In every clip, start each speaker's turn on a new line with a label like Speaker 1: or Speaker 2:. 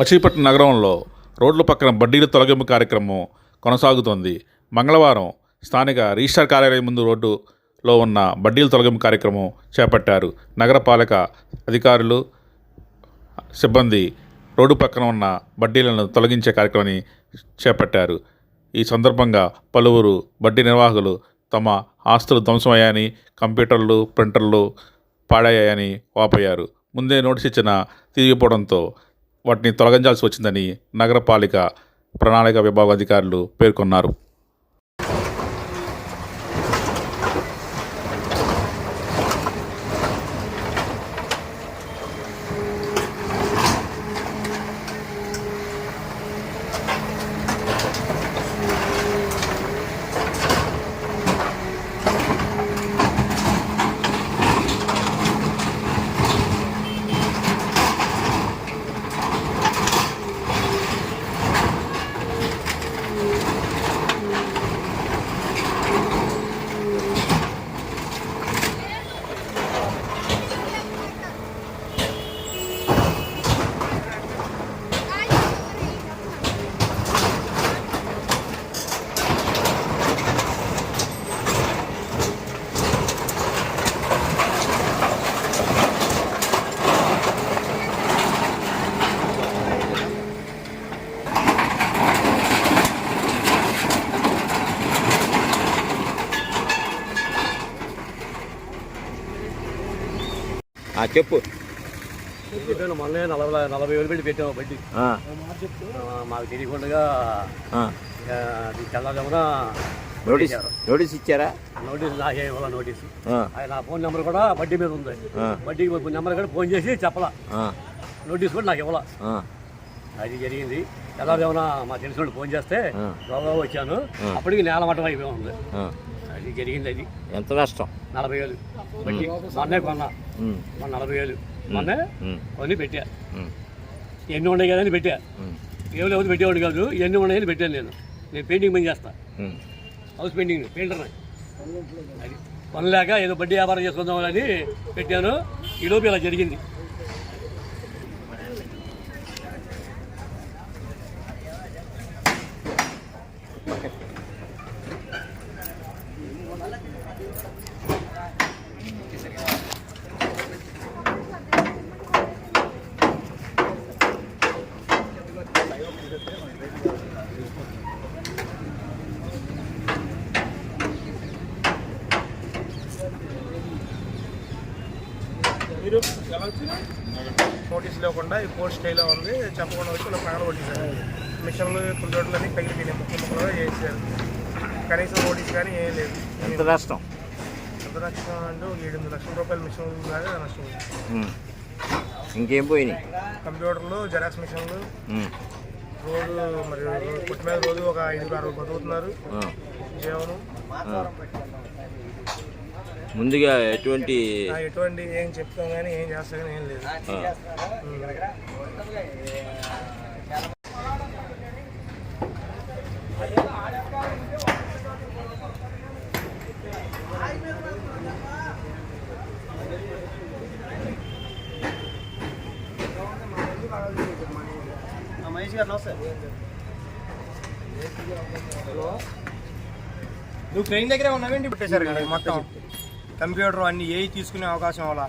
Speaker 1: మచిలీపట్నం నగరంలో రోడ్ల పక్కన బడ్డీల తొలగింపు కార్యక్రమం కొనసాగుతోంది. మంగళవారం స్థానిక రిజిస్టార్ కార్యాలయం ముందు రోడ్డులో ఉన్న బడ్డీల తొలగింపు కార్యక్రమం చేపట్టారు. నగరపాలక అధికారులు సిబ్బంది రోడ్డు పక్కన ఉన్న బడ్డీలను తొలగించే కార్యక్రమాన్ని చేపట్టారు. ఈ సందర్భంగా పలువురు బడ్డీ నిర్వాహకులు తమ ఆస్తులు ధ్వంసమయ్యాయని కంప్యూటర్లు ప్రింటర్లు పాడయ్యాయని వాపోయారు. ముందే నోటీస్ ఇచ్చిన తిరిగిపోవడంతో వాటిని తొలగించాల్సి వచ్చిందని నగరపాలిక ప్రణాళిక విభాగ అధికారులు పేర్కొన్నారు.
Speaker 2: చెప్పు.
Speaker 3: పెట్టాను మొన్నే నలభై నలభై వేలు పెట్టి పెట్టాము
Speaker 2: ఆ,
Speaker 3: మాకు తెలియకుండా తెల్లదమున
Speaker 2: నోటీస్ నోటీస్ ఇచ్చారా?
Speaker 3: నోటీస్ నాకే ఇవ్వాల నోటీసు. నా ఫోన్ నెంబర్ కూడా బడ్డీ మీద ఉంది.
Speaker 2: ఆ.
Speaker 3: బడ్డీ నెంబర్ కూడా ఫోన్ చేసి చెప్పలా. నోటీస్ కూడా నాకు ఇవ్వాల. అది జరిగింది. తెల్లదేమన మా తెలిసిన ఫోన్ చేస్తే. గౌరవ వచ్చాను. అప్పటికి నేల మట్టం అయిపోయి ఉంది. అది జరిగింది అది.
Speaker 2: ఎంత నష్టం
Speaker 3: నలభై వేలు. మొన్నే కొన్నా. మొన్న నలభై వేలు. మొన్నే
Speaker 2: ఉమ్,
Speaker 3: కొని పెట్టా. ఎన్ని ఉన్నాయి కదా అని పెట్టా. ఏమి లేకపోతే పెట్టేవాడు కాదు. ఎన్ని ఉన్నాయని పెట్టాను నేను. నేను పెయింటింగ్ పని చేస్తా. హౌస్ పెయింటింగ్ పెయింటర్ అది. పని లేక ఏదో బడ్డీ వ్యాపారం చేసుకుందామని పెట్టాను. ఈ లోపు ఇలా జరిగింది.
Speaker 4: మీరు నోటీస్ లేకుండా ఈ కోర్ట్ స్టేలో ఉంది. చెప్పకుండా వచ్చి ఇలా పగల కొట్టేశారు. మిషన్లు కుందోట్లు అన్ని పగిలిపోయినాయి ముక్కలు ముక్కలుగా చేశారు కనీసం నోటీస్ కానీ ఏం లేదు.
Speaker 2: ఎంత నష్టం?
Speaker 4: ఎంత నష్టం అంటే ఎనిమిది లక్షల రూపాయల మిషన్ దాకా నష్టం.
Speaker 2: ఇంకేం పోయినాయి?
Speaker 4: కంప్యూటర్లు జెరాక్స్ మిషన్లు. రోజు మరి పుట్టి మీద రోజు ఒక ఐదుగురు ఆరుగురు బతుకుతున్నారు. జీవనం.
Speaker 2: ముందుగా ఎటువంటి
Speaker 4: ఎటువంటి ఏం చెప్తాం కానీ ఏం చేస్తాం కానీ ఏం లేదు. మహేష్ గారు నమస్తే. నువ్వు ట్రైన్ దగ్గరే ఉన్నావేంటి? పెట్టేశారు కదా మొత్తం. కంప్యూటర్ అన్ని ఏ తీసుకునే అవకాశం అవ్వాలా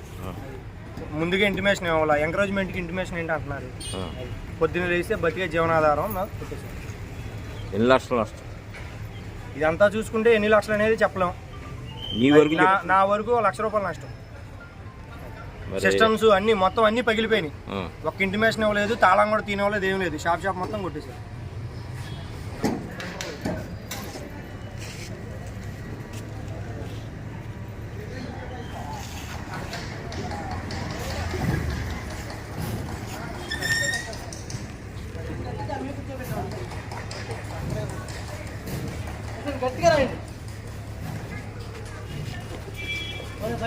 Speaker 4: ముందుగా ఇంటిమేషన్ ఇవ్వాలా? ఎంకరేజ్మెంట్కి ఇంటిమేషన్ ఏంటి అంటున్నారు. పొద్దున్న లేస్తే బతికే జీవనాధారం నాకు
Speaker 2: ఎన్ని లక్షల నష్టం?
Speaker 4: ఇదంతా చూసుకుంటే ఎన్ని లక్షలు అనేది చెప్పలేం.
Speaker 2: నీ వరకు
Speaker 4: నా. నా వరకు ఒక లక్ష రూపాయలు నష్టం.
Speaker 2: మరి
Speaker 4: సిస్టమ్స్ అన్ని మొత్తం అన్ని పగిలిపోయినాయి.
Speaker 2: ఆ,
Speaker 4: ఒక్క ఇంటిమేషన్ ఇవ్వలేదు తాళం కూడా తినవలేదు ఏం లేదు. షాప్ షాప్ మొత్తం కొట్టేశారు.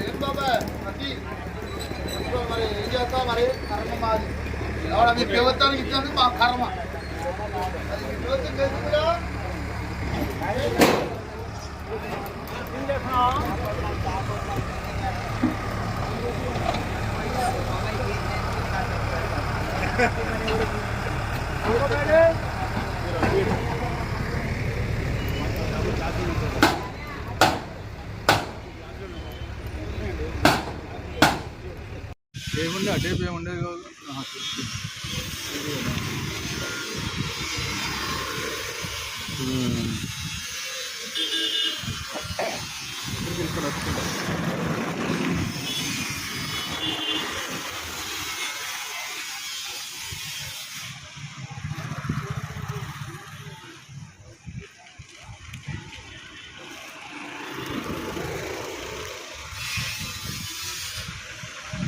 Speaker 3: ఏం
Speaker 5: బాబా ప్రతి మరి? ఏం మరి కర్మ మాది ఎవడ మీ ప్రభుత్వానికి మా కర్మ అది మీ ప్రభుత్వం చేసిందిగా
Speaker 6: ఏముండే అటే ఏముండే ఇక్కడ